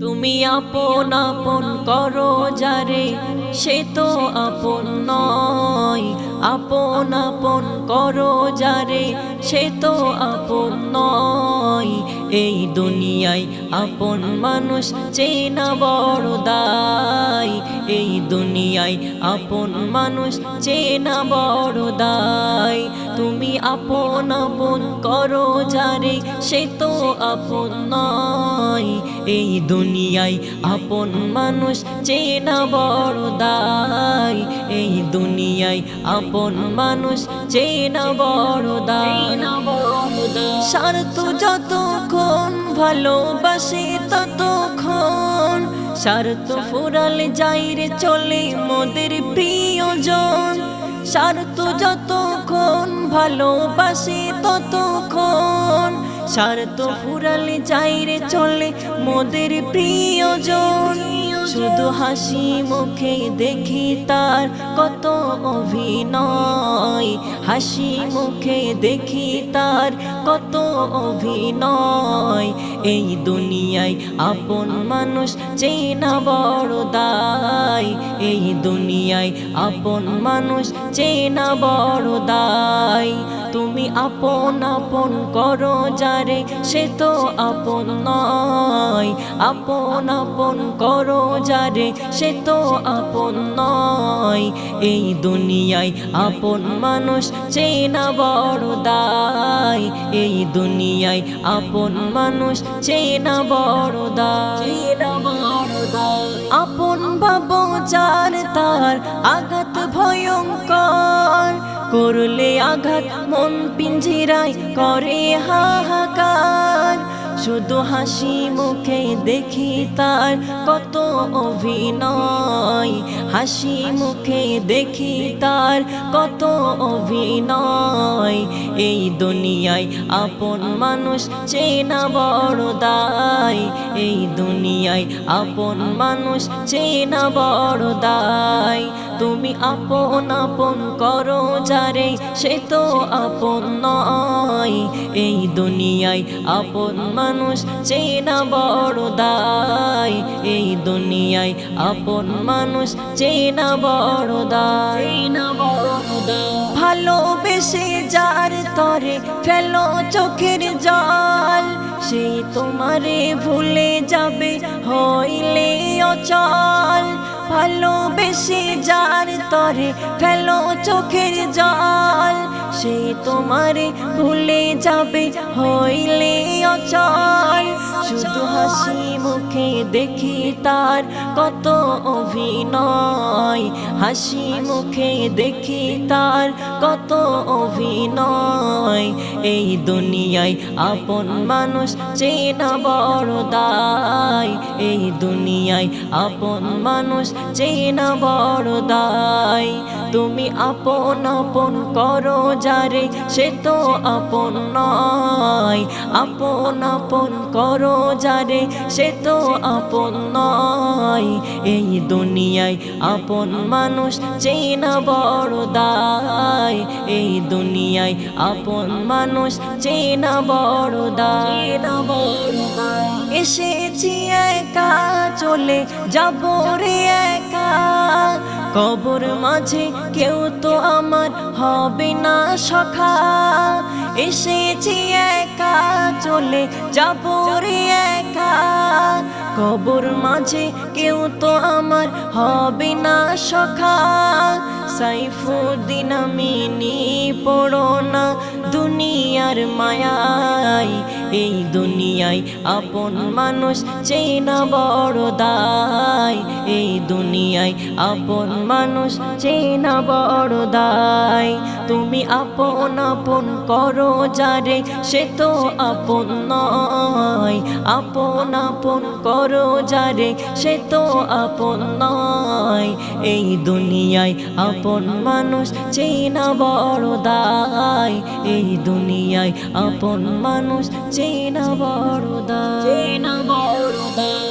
তুমি আপন আপন করো যারে, সে তো আপন নয়। আপন আপন করো যারে, সে তো আপন নয়। এই দুনিয়ায় আপন মানুষ চেনা বড় এই দুনিয়ায় আপন মানুষ চেনা বড় দায়। তুমি আপন আপন করো যারে সে তো আপন নয়। এই দুনিয়ায় আপন মানুষ চেনা বড় দায়। এই দুনিয়ায় আপন মানুষ চেনা বড় দায়। স্বার্থ যতক্ষণ ভালোবাসে স্বার্থ ফুরাল যাইরে চলে মোদের প্রিয়জন। স্বার্থ যতক্ষণ ভালোবাসে ততক্ষণ স্বার্থ ফুরালে যাইরে চলে মোদের প্রিয় প্রিয়জন। শুধু হাসি মুখে দেখি তার কত অভিনয়। হাসি মুখে দেখি তার কত অভিনয়। এই দুনিয়ায় আপন মানুষ চেনা বড় দায় এই দুনিয়ায় আপন মানুষ চেনা বড় দায় তুমি আপন আপন করো যারে সে তো আপন নয়। আপন আপন করো যারে, সে তো আপন নয়। এই দুনিয়ায় আপন মানুষ চেনা বড় দায়। এই দুনিয়ায় আপন মানুষ চেনা বড় দায়। আপন বাবু যার তার আঘাত ভয়ঙ্কর। করলে আঘাত মন পিঞ্জিরায় করে হাহাকার। শুধু হাসি মুখে দেখি তার কত অভিনয়। হাসি মুখে দেখি তার কত অভিনয়। এই দুনিয়ায় আপন মানুষ চেনা বড় দায়। এই দুনিয়ায় আপন মানুষ চেনা বড় দায়। তুমি আপন আপন করো যারে সে তো আপন নয়। এই দুনিয়ায় আপন মানুষ চেনা বড় দায়। এই দুনিয়ায় আপন মানুষ চেনা বড় দায়। ভালোবেসে যার তরে ফেলো চোখের জল সেই তোমারে ভুলে যাবে হইলে অচল। ভালোবেসে যার তরে ফেলো চোখের জল, সে তোমারে ভুলে যাবে হইলে অচল। শুধু হাসি মুখে দেখি তার কত অভিনয়, হাসি মুখে দেখি তার কত অভিনয়। এই দুনিয়ায় আপন মানুষ চেনা বড় দায়। এই দুনিয়ায় আপন মানুষ চেনা বড় দায়। তুমি আপন আপন করো যারে সে তো আপন নয়। আপন আপন করো যারে, সে তো আপন নয়। এই দুনিয়ায় আপন মানুষ চেনা বড় দায়। এই দুনিয়ায় আপন মানুষ চেনা বড় দায়। এসেছি একা চলে যাব রে একা কবর মাঝে কেউ তো আমার হবে না সখা এসেছি একা, চলে যাব রে একা। কবর মাঝে কেউ তো আমার হবে না সখা সাইফুদ্দিন আমি নি পড়ো না দুনিয়ার মায়াই এই দুনিয়ায় আপন মানুষ চেনা বড় দায়। এই দুনিয়ায় আপন মানুষ চেনা বড় দায়। তুমি আপন আপন করো যারে, সে তো আপন নয়। আপন আপন করো যারে, সে তো আপন নয়। এই দুনিয়ায় আপন মানুষ চেনা বড় দায়। এই দুনিয়ায় আপন মানুষ চেনা বড় দায় চেনা বড় দায়